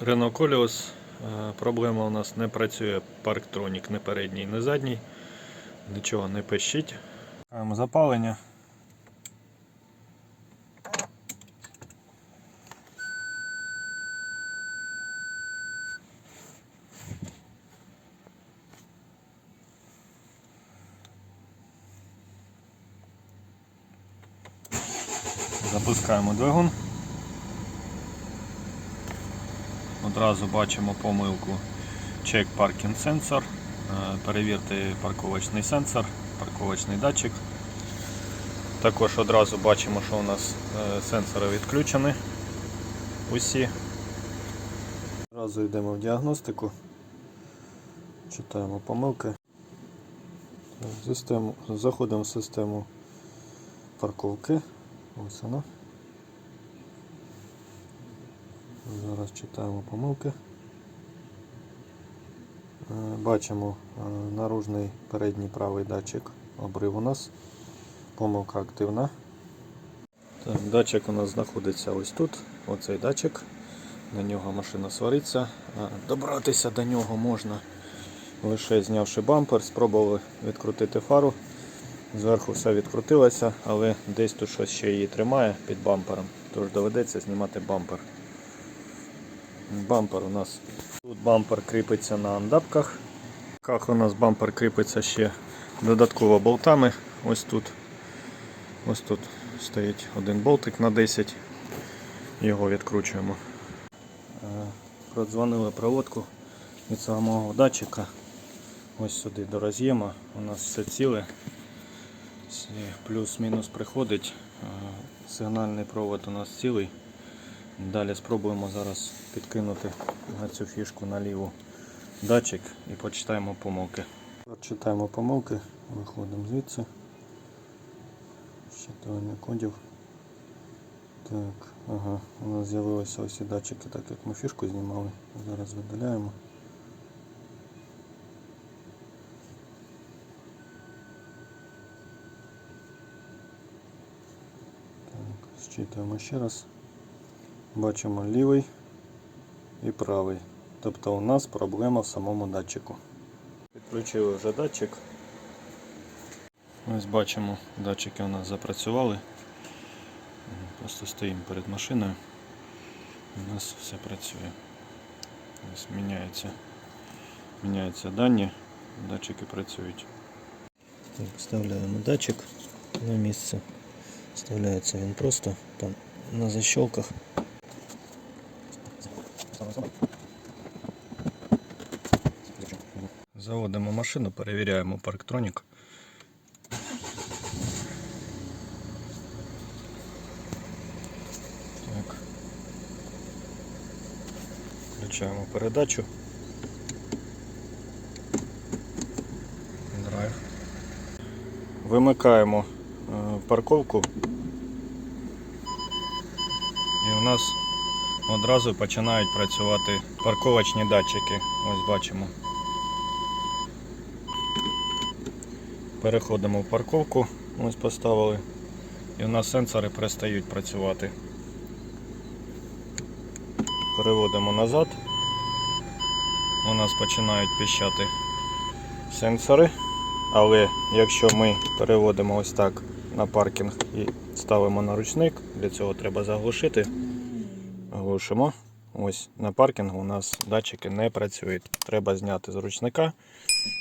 Renault Koleos. Е, Проблема у нас не працює парктронік не передній, не задній. Нічого не пищить. Маємо запалення. Запускаємо двигун. Одразу бачимо помилку Check Parking Sensor. Перевірте парковочний сенсор, парковочний датчик. Також одразу бачимо, що у нас е, сенсори відключені. Усі. Одразу йдемо в діагностику. Читаємо помилки. Заходимо в систему парковки. Ось вона. Зараз читаємо помилки. Е, Бачимо е, наружний передній правий датчик. Обрив у нас. Помилка активна. Так, датчик у нас знаходиться ось тут. Оцей датчик. На нього машина свариться. Добратися до нього можна лише знявши бампер, спробували відкрутити фару. Зверху все відкрутилося, але десь тут щось ще її тримає під бампером. Тож доведеться знімати бампер. Бампер у нас. Тут бампер кріпиться на андапках. Как у нас бампер кріпиться ще додатково болтами. Ось тут. Ось тут стоїть один болтик на 10. Його відкручуємо. Е, Продзвонили проводку від самого датчика. Ось сюди до роз'єма. У нас все ціле. Плюс-мінус приходить. Е, Сигнальний провод у нас цілий. Далі спробуємо зараз підкинути на цю фішку наліву датчик і почитаємо помилки. Читаємо помилки, виходимо звідси. Щитування кодів. Так, ага, у нас з'явилися ось ці датчики, так як ми фішку знімали. Зараз видаляємо. Так, зчитуємо ще раз. Бачимо лівий і правий. Тобто у нас проблема в самому датчику. Підключили вже датчик. Ось бачимо, датчики у нас запрацювали. Просто стоїмо перед машиною. У нас все працює. Ось міняється, міняються дані, датчики працюють. Так, вставляємо датчик на місце. Вставляється він просто там на защелках. Заводимо машину, перевіряємо парктронік. Так. Включаємо передачу. Драйв. Вимикаємо е, парковку. І у нас одразу починають працювати парковочні датчики. Ось бачимо. Переходимо в парковку, ось поставили, і у нас сенсори перестають працювати. Переводимо назад. У нас починають піщати сенсори. Але якщо ми переводимо ось так на паркінг і ставимо на ручник, для цього треба заглушити. Глушимо. Ось на паркінгу у нас датчики не працюють. Треба зняти з ручника,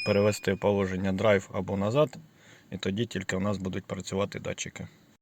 перевести положення драйв або назад, і тоді тільки у нас будуть працювати датчики.